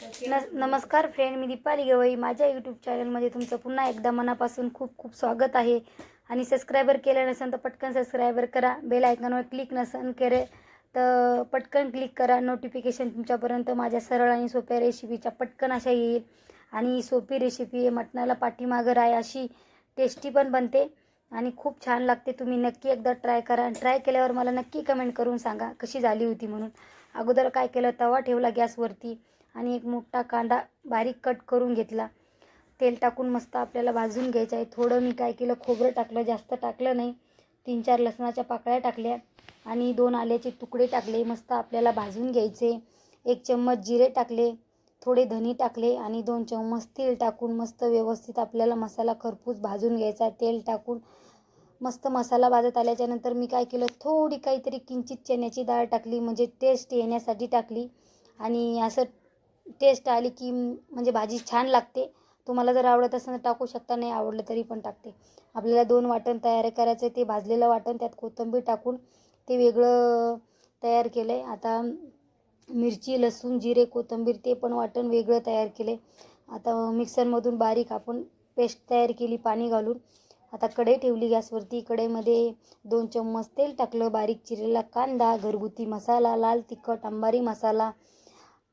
न नमस्कार फ्रेंड मी दीपाली गवई. माझ्या यूट्यूब चॅनलमध्ये तुमचं पुन्हा एकदा मनापासून खूप खूप स्वागत आहे. आणि सबस्क्रायबर केलं नसेल तर पटकन सबस्क्रायबर करा. बेल आयकॉनवर क्लिक नसेल करे तर पटकन क्लिक करा. नोटिफिकेशन तुमच्यापर्यंत माझ्या सरळ आणि सोप्या रेसिपीच्या पटकन अशा येईल. आणि सोपी रेसिपी आहे. मटणाला पाठीमागर आहे अशी टेस्टी पण बनते. आणि खूप छान लागते. तुम्ही नक्की एकदा ट्राय करा. ट्राय केल्यावर मला नक्की कमेंट करून सांगा कशी झाली होती म्हणून. अगोदर काय केलं? तवा ठेवला गॅसवरती आणि एक मोठा कांदा बारीक कट करून घेतला. तेल टाकून मस्त आपल्याला भाजून घ्यायचं आहे. थोडं मी काय केलं? खोबरं टाकलं. जास्त टाकलं नाही. तीन चार लसणाच्या पाकळ्या टाकल्या आणि दोन आल्याचे तुकडे टाकले. मस्त आपल्याला भाजून घ्यायचे. एक चम्मच जिरे टाकले थोडे धनी टाकले आणि दोन चम्मच तेल टाकून मस्त व्यवस्थित आपल्याला मसाला खरपूस भाजून घ्यायचा. तेल टाकून मस्त मसाला भाजत आल्याच्यानंतर मी काय केलं थोडी काहीतरी किंचित चण्याची डाळ टाकली म्हणजे टेस्ट येण्यासाठी टाकली. आणि असं टेस्ट आली की म्हणजे भाजी छान लागते. तुम्हाला जर आवडत असेल तर टाकू शकता नाही आवडलं तरी पण टाकते. आपल्याला दोन वाटण तयार करायचं आहे ते भाजलेलं वाटण त्यात कोथिंबीर टाकून ते वेगळं तयार केलं आहे आता मिरची लसूण जिरे कोथिंबीर ते पण वाटण वेगळं तयार केलं आहे आता मिक्सरमधून बारीक आपण पेस्ट तयार केली पाणी घालून. आता कढई ठेवली गॅसवरती कढईमध्ये दोन चम्मच तेल टाकलं बारीक चिरलेला कांदा घरगुती मसाला लाल तिखट अंबारी मसाला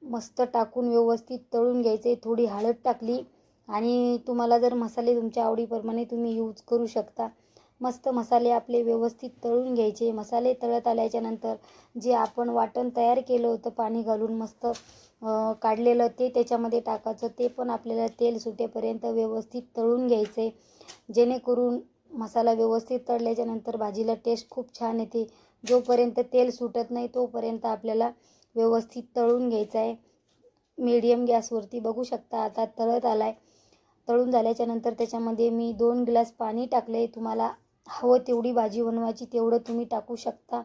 मस्त टाकून व्यवस्थित तळून घ्यायचे. थोडी हळद टाकली आणि तुम्हाला जर मसाले तुमच्या आवडीप्रमाणे तुम्ही यूज करू शकता. मस्त मसाले आपले व्यवस्थित तळून घ्यायचे. मसाले तळत आल्याच्यानंतर जे आपण वाटण तयार केलं होतं पाणी घालून मस्त काढलेलं ते त्याच्यामध्ये टाकायचं. ते पण आपल्याला तेल सुटेपर्यंत व्यवस्थित तळून घ्यायचे. जेणेकरून मसाला व्यवस्थित तळल्याच्यानंतर भाजीला टेस्ट खूप छान येते. जोपर्यंत तेल सुटत नाही तोपर्यंत आपल्याला व्यवस्थित तळून घ्यायचं आहे. मीडियम गॅसवरती बघू शकता आता तळत आला आहे तळून झाल्याच्यानंतर त्याच्यामध्ये मी दोन ग्लास पाणी टाकले तुम्हाला हवं तेवढी भाजी बनवायची तेवढं तुम्ही टाकू शकता.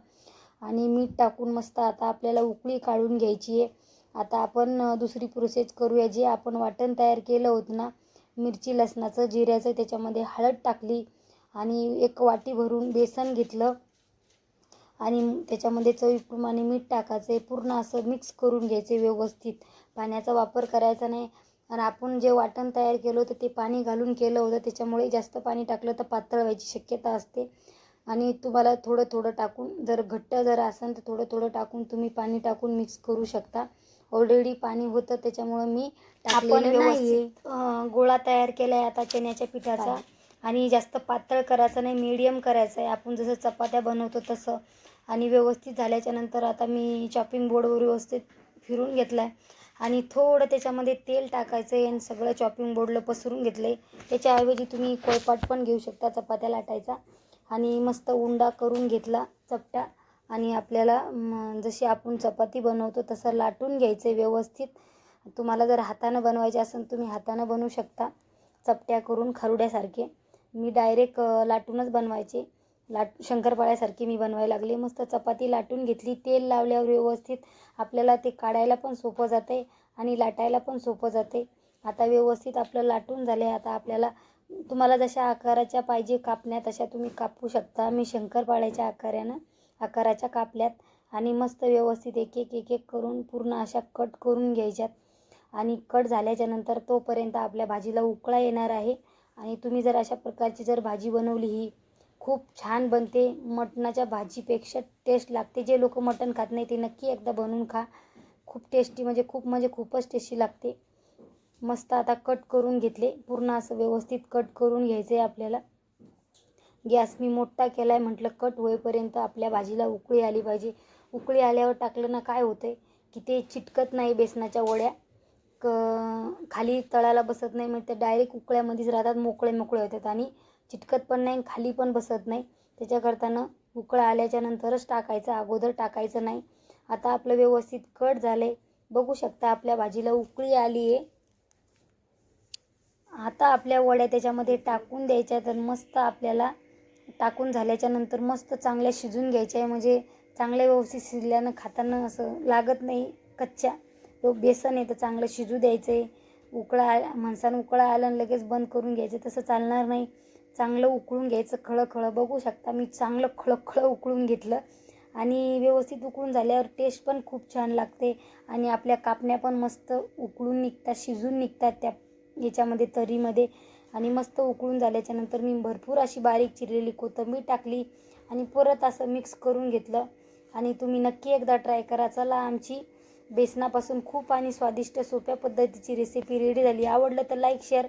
आणि मीठ टाकून मस्त आता आपल्याला उकळी काढून घ्यायची आहे. आता आपण दुसरी प्रोसेस करूया. जे आपण वाटण तयार केलं होतं ना मिरची लसणाचं जिऱ्याचं त्याच्यामध्ये हळद टाकली आणि एक वाटी भरून बेसन घेतलं. आणि त्याच्यामध्ये चवीप्रमाणे मीठ टाकायचं आहे. पूर्ण असं मिक्स करून घ्यायचे व्यवस्थित. पाण्याचा वापर करायचा नाही. आणि आपण जे वाटण तयार केलं होतं ते पाणी घालून केलं होतं. त्याच्यामुळे जास्त पाणी टाकलं तर पातळ व्हायची शक्यता असते. आणि तुम्हाला थोडं थोडं टाकून जर घट्ट जर असेल तर थोडं थोडं टाकून तुम्ही पाणी टाकून मिक्स करू शकता. ऑलरेडी पाणी होतं त्याच्यामुळं मी टाकलेलं नाही गोळा तयार केला आहे आता चण्याच्या पिठाचा. आणि जास्त पातळ करायचं नाही मीडियम करायचं आहे आपण जसं चपात्या बनवतो तसं. आणि व्यवस्थित झाल्याच्यानंतर आता मी चॉपिंग बोर्डवर व्यवस्थित फिरून घेतला आहे आणि थोडं त्याच्यामध्ये तेल टाकायचं आहे आणि सगळं चॉपिंग बोर्डला पसरून घेतलं आहे त्याच्याऐवजी तुम्ही कोळपाट पण घेऊ शकता चपात्या लाटायचा. आणि मस्त उंडा करून घेतला चपटा. आणि आपल्याला जशी आपण चपाती बनवतो तसं लाटून घ्यायचं आहे व्यवस्थित. तुम्हाला जर हातानं बनवायचे असेल तुम्ही हातानं बनवू शकता. चपट्या करून खरुड्यासारखे. मी डायरेक्ट लाटूनच बनवायचे. लाट शंकरपाळ्यासारखी मी बनवायला लागले. मस्त चपाती लाटून घेतली. तेल लावल्यावर व्यवस्थित आपल्याला ते काढायला पण सोपं जाते आणि लाटायला पण सोपं जाते आता व्यवस्थित आपलं लाटून झाले आता आपल्याला तुम्हाला जशा आकाराच्या पाहिजे कापण्या तशा तुम्ही कापू शकता. मी शंकरपाळ्याच्या आकारानं आकाराच्या कापल्यात आणि मस्त व्यवस्थित एक एक एक एक करून पूर्ण अशा कट करून घ्यायच्यात. आणि कट झाल्याच्यानंतर तोपर्यंत आपल्या भाजीला उकळा येणार आहे. आणि तुम्ही जर अशा प्रकारची जर भाजी बनवली ही खूप छान बनते. मटणाच्या भाजीपेक्षा टेस्ट लागते. जे लोक मटण खात नाही ते नक्की एकदा बनवून खा. खूप टेस्टी म्हणजे खूप म्हणजे खूपच टेस्टी लागते. मस्त आता कट करून घेतले. पूर्ण असं व्यवस्थित कट करून घ्यायचं आहे आपल्याला. गॅस मी मोठा केला आहे म्हटलं कट होईपर्यंत आपल्या भाजीला उकळी आली पाहिजे. उकळी आल्यावर टाकलं ना काय होतं आहे की ते चिटकत नाही बेसनाच्या वड्या. क खाली तळाला बसत नाही. मग ते डायरेक्ट उकळ्यामध्येच राहतात. मोकळे मोकळे होतात. आणि चिटकत पण नाही खाली पण बसत नाही. त्याच्याकरतानं उकळा आल्याच्या नंतरच टाकायचं अगोदर टाकायचं नाही. आता आपलं व्यवस्थित कट झालं आहे बघू शकता आपल्या भाजीला उकळी आली आहे. आता आपल्या वड्या त्याच्यामध्ये टाकून द्यायच्या तर मस्त आपल्याला टाकून झाल्याच्यानंतर मस्त चांगल्या शिजून घ्यायच्या आहे म्हणजे चांगल्या व्यवस्थित शिजल्यानं खाताना असं लागत नाही कच्च्या. तो बेसन आहे तर चांगलं शिजू द्यायचं आहे उकळा माणसानं उकळा आला लगेच बंद करून घ्यायचं तसं चालणार नाही. चांगलं उकळून घ्यायचं खळं बघू शकता मी चांगलं खळखळं उकळून घेतलं. आणि व्यवस्थित उकळून झाल्यावर टेस्ट पण खूप छान लागते. आणि आपल्या कापण्या पण मस्त उकळून निघतात शिजून निघतात त्या याच्यामध्ये तरीमध्ये. आणि मस्त उकळून झाल्याच्यानंतर मी भरपूर अशी बारीक चिरलेली कोथिंबीर टाकली आणि परत असं मिक्स करून घेतलं. आणि तुम्ही नक्की एकदा ट्राय करा. चला आमची बेसनापासून खूप आणि स्वादिष्ट सोप्या पद्धतीची रेसिपी रेडी झाली. आवडलं तर लाईक शेअर